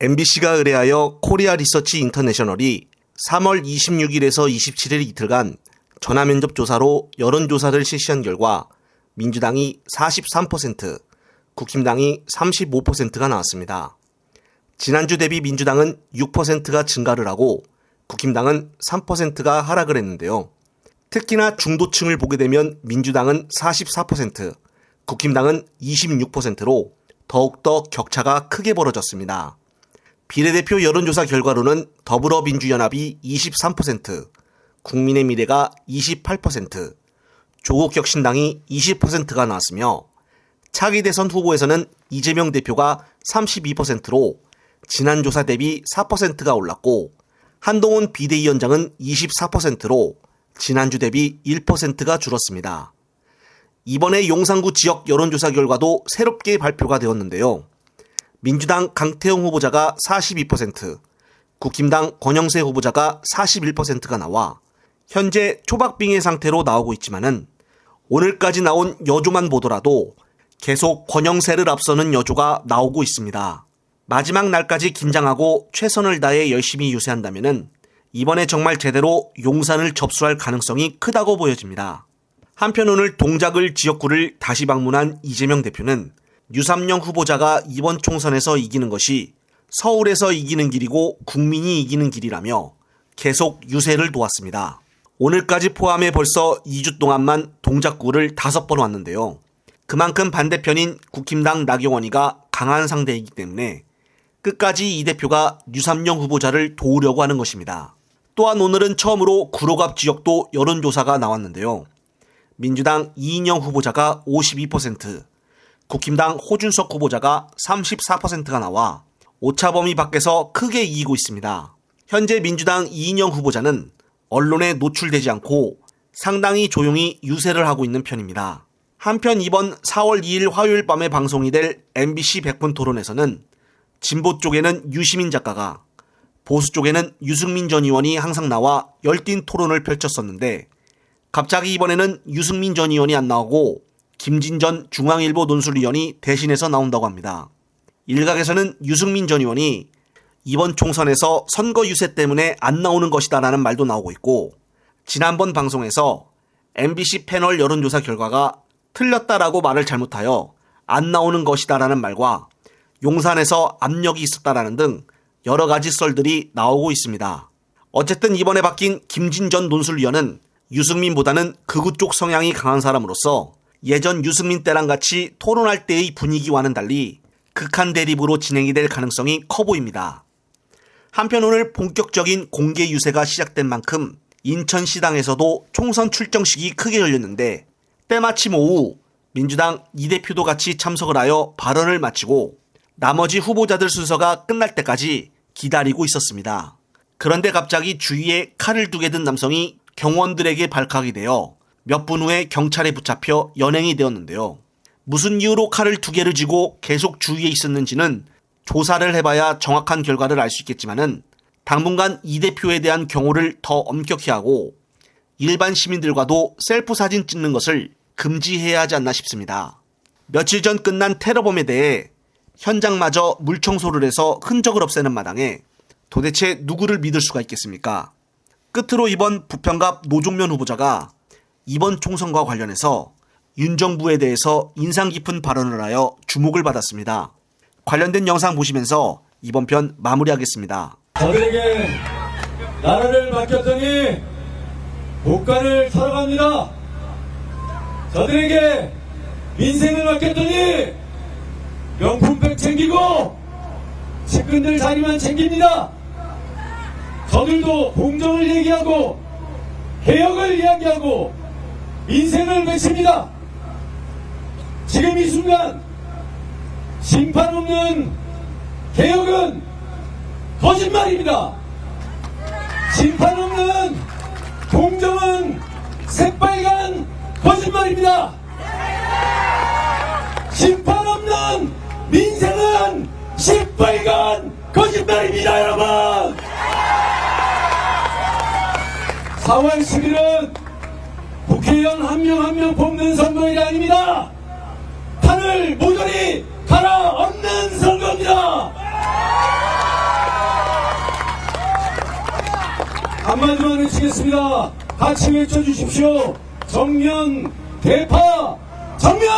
MBC가 의뢰하여 코리아 리서치 인터내셔널이 3월 26일에서 27일 이틀간 전화 면접 조사로 여론 조사를 실시한 결과 민주당이 43%, 국힘당이 35%가 나왔습니다. 지난주 대비 민주당은 6%가 증가를 하고 국힘당은 3%가 하락을 했는데요. 특히나 중도층을 보게 되면 민주당은 44%, 국힘당은 26%로 더욱더 격차가 크게 벌어졌습니다. 비례대표 여론조사 결과로는 더불어민주연합이 23%, 국민의 미래가 28%, 조국혁신당이 20%가 나왔으며 차기 대선 후보에서는 이재명 대표가 32%로 지난 조사 대비 4%가 올랐고 한동훈 비대위원장은 24%로 지난주 대비 1%가 줄었습니다. 이번에 용산구 지역 여론조사 결과도 새롭게 발표가 되었는데요. 민주당 강태용 후보자가 42%, 국힘당 권영세 후보자가 41%가 나와 현재 초박빙의 상태로 나오고 있지만은 오늘까지 나온 여조만 보더라도 계속 권영세를 앞서는 여조가 나오고 있습니다. 마지막 날까지 긴장하고 최선을 다해 열심히 유세한다면은 이번에 정말 제대로 용산을 접수할 가능성이 크다고 보여집니다. 한편 오늘 동작을 지역구를 다시 방문한 이재명 대표는 유삼영 후보자가 이번 총선에서 이기는 것이 서울에서 이기는 길이고 국민이 이기는 길이라며 계속 유세를 도왔습니다. 오늘까지 포함해 벌써 2주 동안만 동작구를 5번 왔는데요. 그만큼 반대편인 국힘당 나경원이가 강한 상대이기 때문에 끝까지 이 대표가 유삼영 후보자를 도우려고 하는 것입니다. 또한 오늘은 처음으로 구로갑 지역도 여론조사가 나왔는데요. 민주당 이인영 후보자가 52%, 국힘당 호준석 후보자가 34%가 나와 오차 범위 밖에서 크게 이기고 있습니다. 현재 민주당 이인영 후보자는 언론에 노출되지 않고 상당히 조용히 유세를 하고 있는 편입니다. 한편 이번 4월 2일 화요일 밤에 방송이 될 MBC 100분 토론에서는 진보 쪽에는 유시민 작가가 보수 쪽에는 유승민 전 의원이 항상 나와 열띤 토론을 펼쳤었는데 갑자기 이번에는 유승민 전 의원이 안 나오고 김진 전 중앙일보 논술위원이 대신해서 나온다고 합니다. 일각에서는 유승민 전 의원이 이번 총선에서 선거 유세 때문에 안 나오는 것이다라는 말도 나오고 있고 지난번 방송에서 MBC 패널 여론조사 결과가 틀렸다라고 말을 잘못하여 안 나오는 것이다라는 말과 용산에서 압력이 있었다라는 등 여러 가지 썰들이 나오고 있습니다. 어쨌든 이번에 바뀐 김진 전 논술위원은 유승민보다는 극우 쪽 성향이 강한 사람으로서 예전 유승민 때랑 같이 토론할 때의 분위기와는 달리 극한 대립으로 진행이 될 가능성이 커 보입니다. 한편 오늘 본격적인 공개 유세가 시작된 만큼 인천시당에서도 총선 출정식이 크게 열렸는데 때마침 오후 민주당 이 대표도 같이 참석을 하여 발언을 마치고 나머지 후보자들 순서가 끝날 때까지 기다리고 있었습니다. 그런데 갑자기 주위에 칼을 두게 든 남성이 경원들에게 발칵이 되어 몇 분 후에 경찰에 붙잡혀 연행이 되었는데요. 무슨 이유로 칼을 두 개를 쥐고 계속 주위에 있었는지는 조사를 해봐야 정확한 결과를 알 수 있겠지만은 당분간 이 대표에 대한 경호를 더 엄격히 하고 일반 시민들과도 셀프 사진 찍는 것을 금지해야 하지 않나 싶습니다. 며칠 전 끝난 테러범에 대해 현장마저 물청소를 해서 흔적을 없애는 마당에 도대체 누구를 믿을 수가 있겠습니까? 끝으로 이번 부평갑 노종면 후보자가 이번 총선과 관련해서 윤 정부에 대해서 인상 깊은 발언을 하여 주목을 받았습니다. 관련된 영상 보시면서 이번 편 마무리하겠습니다. 저들에게 나라를 맡겼더니 국가를 털어갑니다. 저들에게 민생을 맡겼더니 명품백 챙기고 측근들 자리만 챙깁니다. 저들도 공정을 얘기하고 개혁을 이야기하고 민생을 외칩니다. 지금 이 순간 심판 없는 개혁은 거짓말입니다. 심판 없는 공정은 새빨간 거짓말입니다. 심판 없는 민생은 시빨간 거짓말입니다, 여러분. 4월 10일은 국회의원 한 명 한 명 뽑는 선거일 아닙니다. 판을 모조리 갈아엎는 선거입니다. 한마디만 외치겠습니다. 같이 외쳐주십시오. 정면 대파 정면!